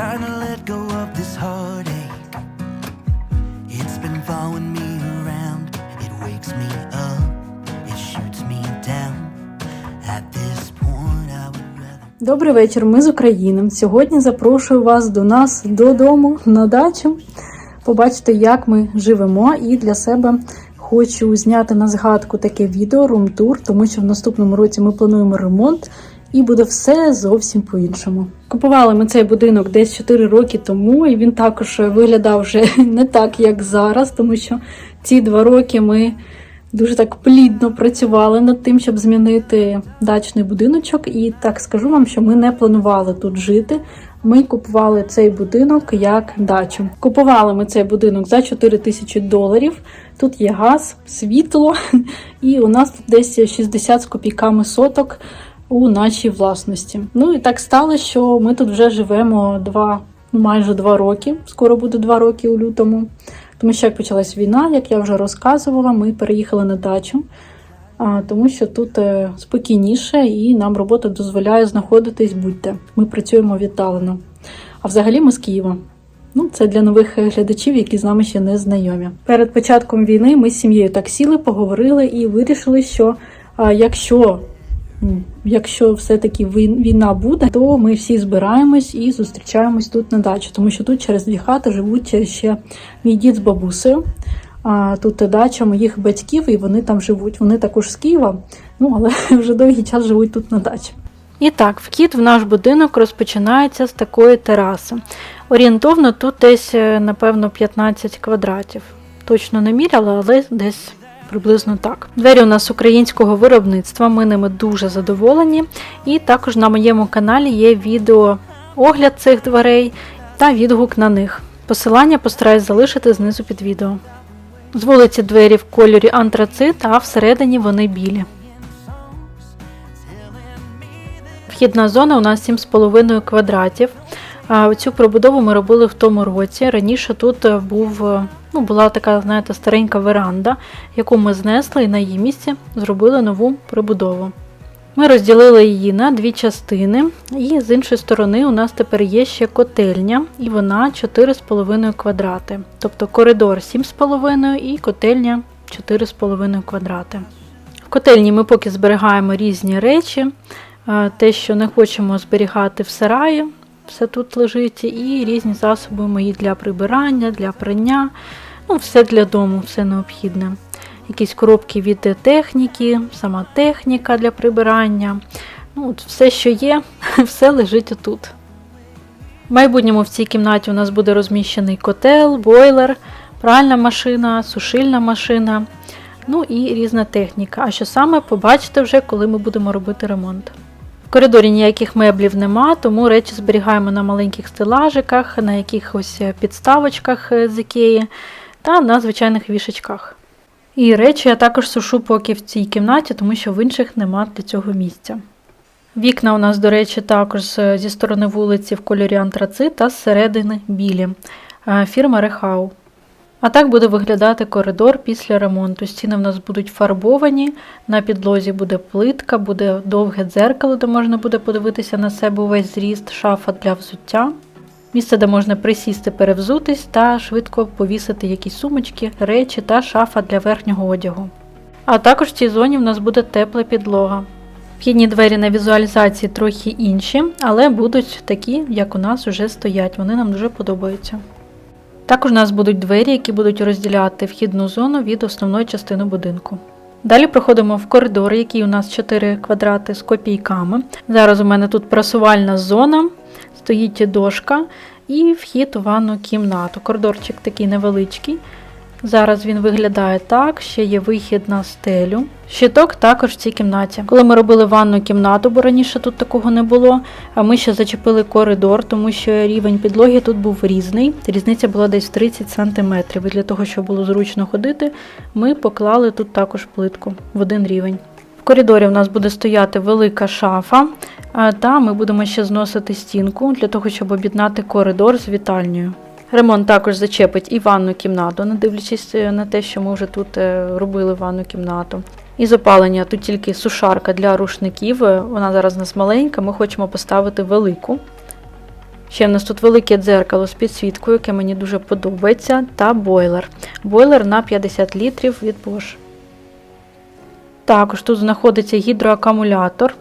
trying to let go of this heartache. It's been following me around. It wakes me up, it shoots me down. At this point, I would rather. Добрий вечір, ми з України. Сьогодні запрошую вас до нас додому на дачу. Побачите, як ми живемо, і для себе хочу зняти на згадку таке відео рум-тур, тому що в наступному році ми плануємо ремонт. І буде все зовсім по-іншому. Купували ми цей будинок десь 4 роки тому, і він також виглядав вже не так, як зараз, тому що ці два роки ми дуже так плідно працювали над тим, щоб змінити дачний будиночок. І так скажу вам, що ми не планували тут жити. Ми купували цей будинок як дачу. Купували ми цей будинок за 4 тисячі доларів. Тут є газ, світло, і у нас тут десь 60 з копійками соток у нашій власності. Ну і так стало, що ми тут вже живемо два, ну майже два роки. Скоро буде два роки у лютому. Тому що як почалась війна, як я вже розказувала, ми переїхали на дачу, тому що тут е, спокійніше і нам робота дозволяє знаходитись будь-де. Ми працюємо віддалено. А взагалі ми з Києва. Ну, це для нових глядачів, які з нами ще не знайомі. Перед початком війни ми з сім'єю так сіли, поговорили і вирішили, що якщо Якщо все-таки війна буде, то ми всі збираємось і зустрічаємось тут на дачі, тому що тут через дві хати живуть ще мій дід з бабусею. А тут дача моїх батьків, і вони там живуть. Вони також з Києва, ну але вже довгий час живуть тут на дачі. І так, вхід в наш будинок розпочинається з такої тераси. Орієнтовно тут десь, е, напевно, 15 квадратів. Точно не міряла, але десь приблизно так. Двері у нас українського виробництва, ми ними дуже задоволені. І також на моєму каналі є відео огляд цих дверей та відгук на них. Посилання постараюсь залишити знизу під відео. З вулиці двері в кольорі антрацит, а всередині вони білі. Вхідна зона у нас 7,5 квадратів. Цю пробудову ми робили в тому році. Раніше тут е, був, е, ну, була така, знаєте, старенька веранда, яку ми знесли і на її місці зробили нову прибудову. Ми розділили її на дві частини, і з іншої сторони у нас тепер є ще котельня, і вона 4,5 квадрати. Тобто коридор 7,5 і котельня 4,5 квадрати. В котельні ми поки зберігаємо різні речі. Е, Те, що не хочемо зберігати в сараї, все тут лежить, і різні засоби мої для прибирання, для прання, ну, все для дому, все необхідне. Якісь коробки від техніки, сама техніка для прибирання. Ну, от Все, що є, все лежить отут. В майбутньому в цій кімнаті у нас буде розміщений котел, бойлер, пральна машина, сушильна машина, ну і різна техніка. А що саме побачите вже, коли ми будемо робити ремонт. В коридорі ніяких меблів нема, тому речі зберігаємо на маленьких стелажиках, на якихось підставочках е, з ікеї та на звичайних вішечках. І речі я також сушу поки в цій кімнаті, тому що в інших нема для цього місця. Вікна у нас, до речі, також зі сторони вулиці в кольорі антрацит та зсередини білі. Е, Фірма Рехау. А так буде виглядати коридор після ремонту. Стіни в нас будуть фарбовані, на підлозі буде плитка, буде довге дзеркало, де можна буде подивитися на себе увесь зріст, шафа для взуття. Місце, де можна присісти, перевзутись та швидко повісити якісь сумочки, речі та шафа для верхнього одягу. А також в цій зоні в нас буде тепла підлога. Вхідні двері на візуалізації трохи інші, але будуть такі, як у нас вже стоять. Вони нам дуже подобаються. Також у нас будуть двері, які будуть розділяти вхідну зону від основної частини будинку. Далі проходимо в коридор, який у нас 4 квадрати з копійками. Зараз у мене тут прасувальна зона, стоїть дошка і вхід у ванну кімнату. Коридорчик такий невеличкий. Зараз він виглядає так, ще є вихід на стелю. Щиток також в цій кімнаті. Коли ми робили ванну кімнату, бо раніше тут такого не було, а ми ще зачепили коридор, тому що рівень підлоги тут був різний. Різниця була десь 30 см. І для того, щоб було зручно ходити, ми поклали тут також плитку в один рівень. В коридорі у нас буде стояти велика шафа, та ми будемо ще зносити стінку для того, щоб об'єднати коридор з вітальнею. Ремонт також зачепить і ванну кімнату, не дивлячись е, на те, що ми вже тут е, робили ванну кімнату. Із опалення тут тільки сушарка для рушників. е, Вона зараз у нас маленька, ми хочемо поставити велику. Ще в нас тут велике дзеркало з підсвіткою, яке мені дуже подобається, та бойлер. Бойлер на 50 літрів від Bosch. Також тут знаходиться гідроакумулятор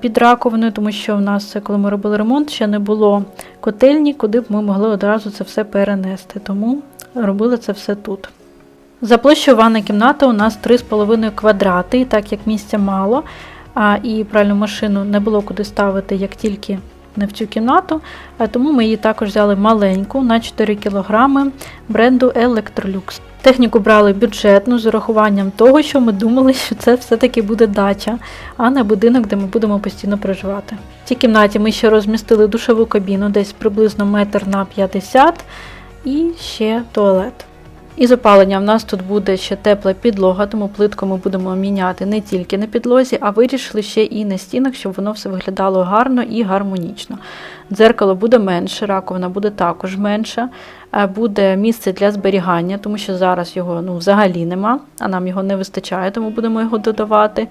під раковиною, тому що в нас, коли ми робили ремонт, ще не було котельні, куди б ми могли одразу це все перенести. Тому робили це все тут. За площою ванна кімната у нас 3,5 квадрати, так як місця мало, і пральну машину не було куди ставити, як тільки не в цю кімнату, тому ми її також взяли маленьку на 4 кг бренду Electrolux. Техніку брали бюджетну з урахуванням того, що ми думали, що це все-таки буде дача, а не будинок, де ми будемо постійно проживати. В цій кімнаті ми ще розмістили душову кабіну, десь приблизно метр на 50 і ще туалет. Із опалення в нас тут буде ще тепла підлога, тому плитку ми будемо міняти не тільки на підлозі, а вирішили ще і на стінах, щоб воно все виглядало гарно і гармонічно. Дзеркало буде менше, раковина буде також менша, е, буде місце для зберігання, тому що зараз його ну, взагалі нема, а нам його не вистачає, тому будемо його додавати.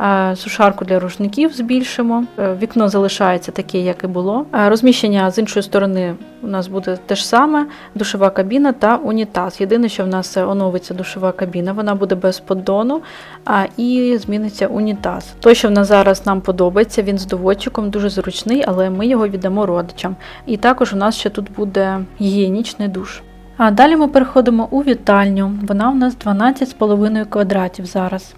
Е, Сушарку для рушників збільшимо. Е, Вікно залишається таке, як і було. Розміщення з іншої сторони у нас буде те ж саме: душова кабіна та унітаз. Єдине, що в нас оновиться душова кабіна, вона буде без поддону, і зміниться унітаз. Той, що в нас зараз нам подобається, він з доводчиком дуже зручний, але ми його віддамо родичам. І також у нас ще тут буде гігієнічний душ. А далі ми переходимо у вітальню. Вона у нас 12,5 квадратів зараз.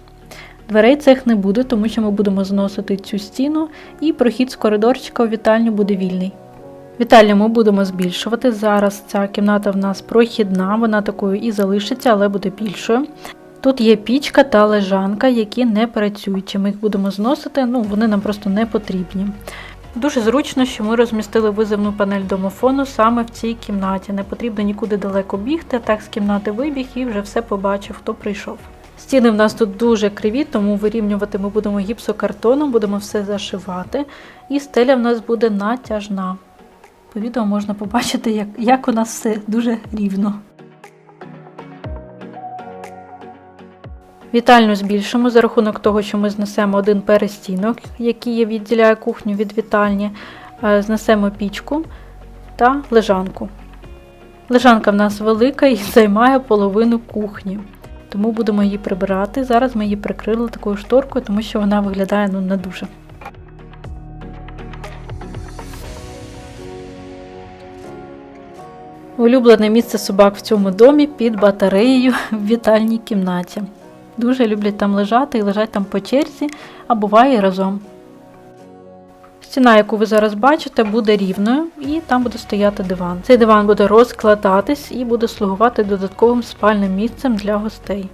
Дверей цих не буде, тому що ми будемо зносити цю стіну, і прохід з коридорчика у вітальню буде вільний. Вітальню ми будемо збільшувати. Зараз ця кімната в нас прохідна, вона такою і залишиться, але буде більшою. Тут є пічка та лежанка, які не працюють. Ми їх будемо зносити, ну вони нам просто не потрібні. Дуже зручно, що ми розмістили визивну панель домофону саме в цій кімнаті. Не потрібно нікуди далеко бігти, так з кімнати вибіг і вже все побачив, хто прийшов. Стіни в нас тут дуже криві, тому вирівнювати ми будемо гіпсокартоном, будемо все зашивати. І стеля в нас буде натяжна. По відео можна побачити, як, як у нас все дуже рівно. Вітальню збільшимо за рахунок того, що ми знесемо один перестінок, який відділяє кухню від вітальні, е, знесемо пічку та лежанку. Лежанка в нас велика і займає половину кухні, тому будемо її прибирати. Зараз ми її прикрили такою шторкою, тому що вона виглядає ну, не дуже. Улюблене місце собак в цьому домі під батареєю в вітальній кімнаті. Дуже люблять там лежати і лежать там по черзі, а буває і разом. Стіна, яку ви зараз бачите, буде рівною і там буде стояти диван. Цей диван буде розкладатись і буде слугувати додатковим спальним місцем для гостей.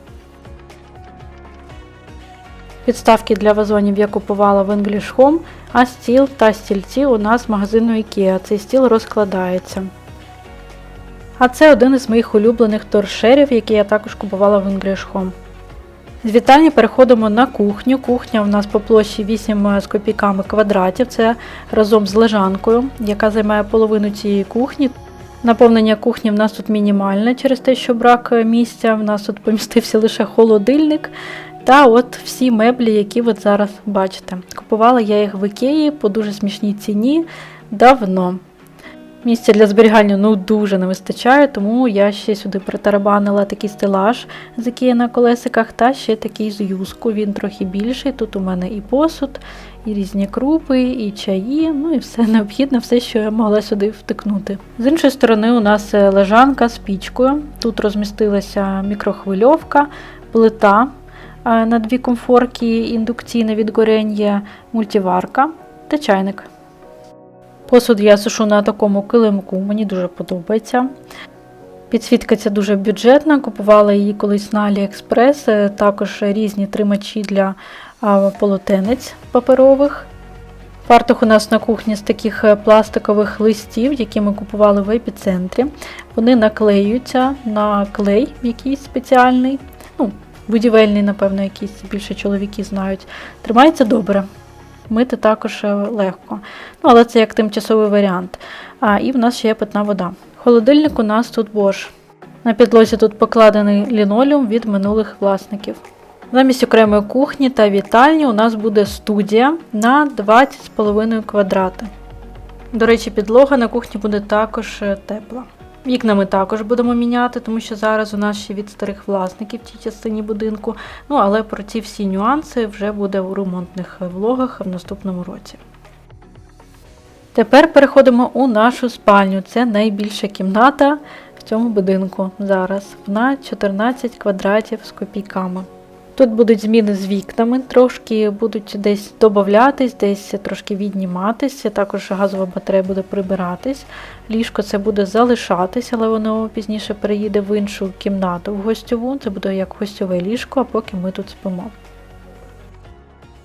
Підставки для вазонів я купувала в English Home, а стіл та стільці у нас з магазину IKEA. Цей стіл розкладається. А це один із моїх улюблених торшерів, який я також купувала в English Home. З вітальні переходимо на кухню. Кухня у нас по площі 8 з копійками квадратів. Це разом з лежанкою, яка займає половину цієї кухні. Наповнення кухні в нас тут мінімальне через те, що брак місця. В нас тут помістився лише холодильник та от всі меблі, які ви зараз бачите. Купувала я їх в Ікеї по дуже смішній ціні давно. Місця для зберігання ну дуже не вистачає, тому я ще сюди притарабанила такий стелаж з Ікеї на колесиках, та ще такий з юзку. Він трохи більший. Тут у мене і посуд, і різні крупи, і чаї, ну і все необхідне, все, що я могла сюди втикнути. З іншої сторони, у нас е, лежанка з пічкою. Тут розмістилася мікрохвильовка, плита е, на дві комфорки, індукційне відгорення, мультиварка та чайник. Посуд я сушу на такому килимку, мені дуже подобається. Підсвітка ця дуже бюджетна, купувала її колись на AliExpress, е, також різні тримачі для полотенець паперових. Фартух у нас на кухні з таких е, пластикових листів, які ми купували в епіцентрі. Вони наклеюються на клей якийсь спеціальний, ну, будівельний, напевно, якийсь більше чоловіки знають. Тримається добре мити також е, легко. Ну, Але це як тимчасовий варіант. А, І в нас ще є питна вода. Холодильник у нас тут Bosch. На підлозі тут покладений лінолеум від минулих власників. Замість окремої кухні та вітальні у нас буде студія на 20,5 квадрати. До речі, підлога на кухні буде також е, тепла. Вікна ми також будемо міняти, тому що зараз у нас ще від старих власників в тій частині будинку. Ну але про ці всі нюанси вже буде у ремонтних влогах в наступному році. Тепер переходимо у нашу спальню. Це найбільша кімната в цьому будинку зараз. Вона 14 квадратів з копійками. Тут будуть зміни з вікнами, трошки будуть десь додатись, десь трошки відніматися. Також газова батарея буде прибиратись. Ліжко це буде залишатись, але воно пізніше переїде в іншу кімнату в гостьову. Це буде як гостьове ліжко, а поки ми тут спимо.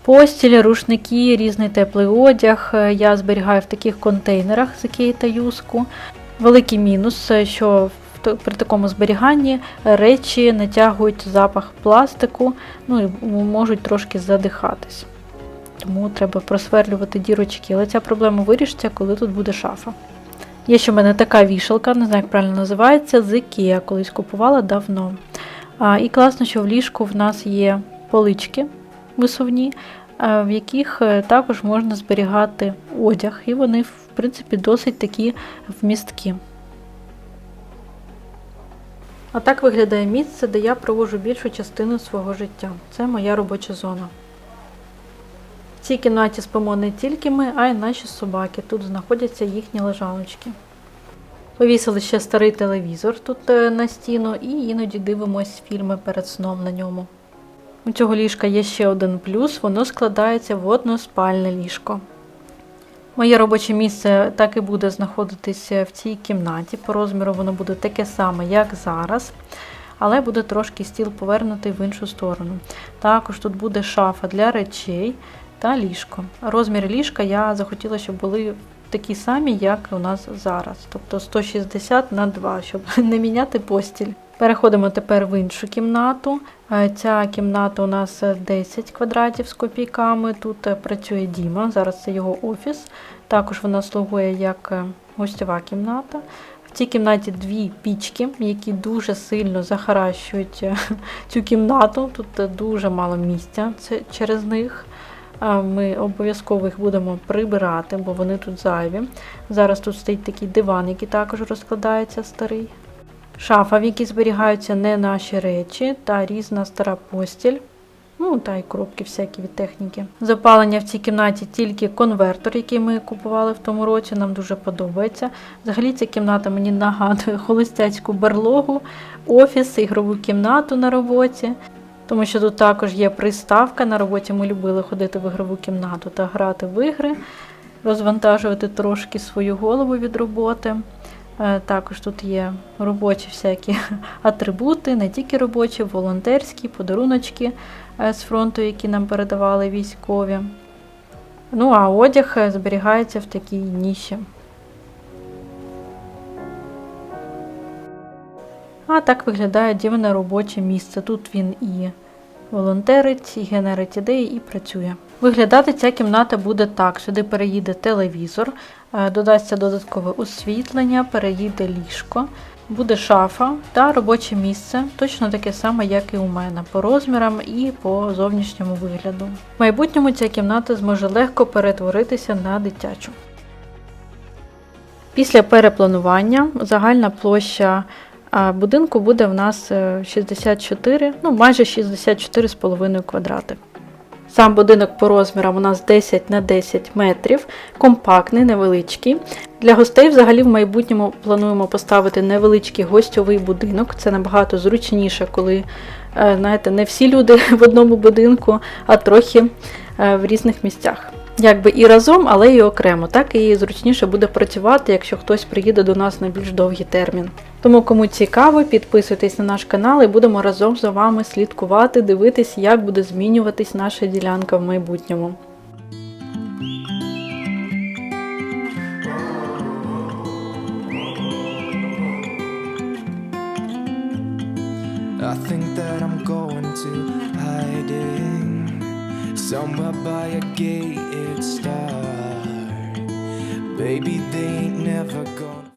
Постіль, рушники, різний теплий одяг. Я зберігаю в таких контейнерах з Ікеї Юску. Великий мінус, що при такому зберіганні речі натягують запах пластику, ну і можуть трошки задихатись. Тому треба просверлювати дірочки. Але ця проблема вирішиться, коли тут буде шафа. Є ще в мене така вішалка, не знаю, як правильно називається, з IKEA, колись купувала давно. А, і класно, що в ліжку в нас є полички висувні, в яких е, також можна зберігати одяг, і вони, в принципі, досить такі вмісткі. А так виглядає місце, де я проводжу більшу частину свого життя. Це моя робоча зона. В цій кімнаті спимо не тільки ми, а й наші собаки. Тут знаходяться їхні лежаночки. Повісили ще старий телевізор тут е, на стіну і іноді дивимось фільми перед сном на ньому. У цього ліжка є ще один плюс, воно складається в односпальне ліжко. Моє робоче місце так і буде знаходитися в цій кімнаті. По розміру воно буде таке саме, як зараз, але буде трошки стіл повернутий в іншу сторону. Також тут буде шафа для речей та ліжко. Розміри ліжка я захотіла, щоб були такі самі, як у нас зараз. Тобто 160 на 2, щоб не міняти постіль. Переходимо тепер в іншу кімнату. Е, Ця кімната у нас е, 10 квадратів з копійками. Тут е, працює Діма, зараз це його офіс. Також вона слугує як е, гостьова кімната. В цій кімнаті дві пічки, які дуже сильно захаращують цю кімнату. Тут дуже мало місця це через них. Ми обов'язково їх будемо прибирати, бо вони тут зайві. Зараз тут стоїть такий диван, який також розкладається старий. Шафа, в якій зберігаються не наші речі, та різна стара постіль. Ну, та й коробки всякі від техніки. Запалення в цій кімнаті тільки конвертор, який ми купували в тому році, нам дуже подобається. Взагалі ця кімната мені нагадує холостяцьку берлогу, офіс, ігрову кімнату на роботі. Тому що тут також є приставка. На роботі ми любили ходити в ігрову кімнату та грати в ігри, розвантажувати трошки свою голову від роботи. Е, Також тут є робочі всякі атрибути, не тільки робочі, волонтерські, подаруночки е, з фронту, які нам передавали військові. Ну а одяг е, зберігається в такій ніші. А так виглядає дівне робоче місце. Тут він і волонтерить, і генерить ідеї, і працює. Виглядати ця кімната буде так: сюди переїде телевізор, додасться додаткове освітлення, переїде ліжко, буде шафа та робоче місце, точно таке саме, як і у мене, по розмірам і по зовнішньому вигляду. В майбутньому ця кімната зможе легко перетворитися на дитячу. Після перепланування загальна площа будинку буде в нас е, 64, ну майже 64,5 квадрати. Сам будинок по розмірам у нас 10 на 10 метрів, компактний, невеличкий. Для гостей взагалі в майбутньому плануємо поставити невеличкий гостьовий будинок. Це набагато зручніше, коли е, знаєте, не всі люди в одному будинку, а трохи е, в різних місцях. Якби і разом, але і окремо. Так і зручніше буде працювати, якщо хтось приїде до нас на більш довгий термін. Тому, кому цікаво, підписуйтесь на наш канал і будемо разом з вами слідкувати, дивитись, як буде змінюватись наша ділянка в майбутньому.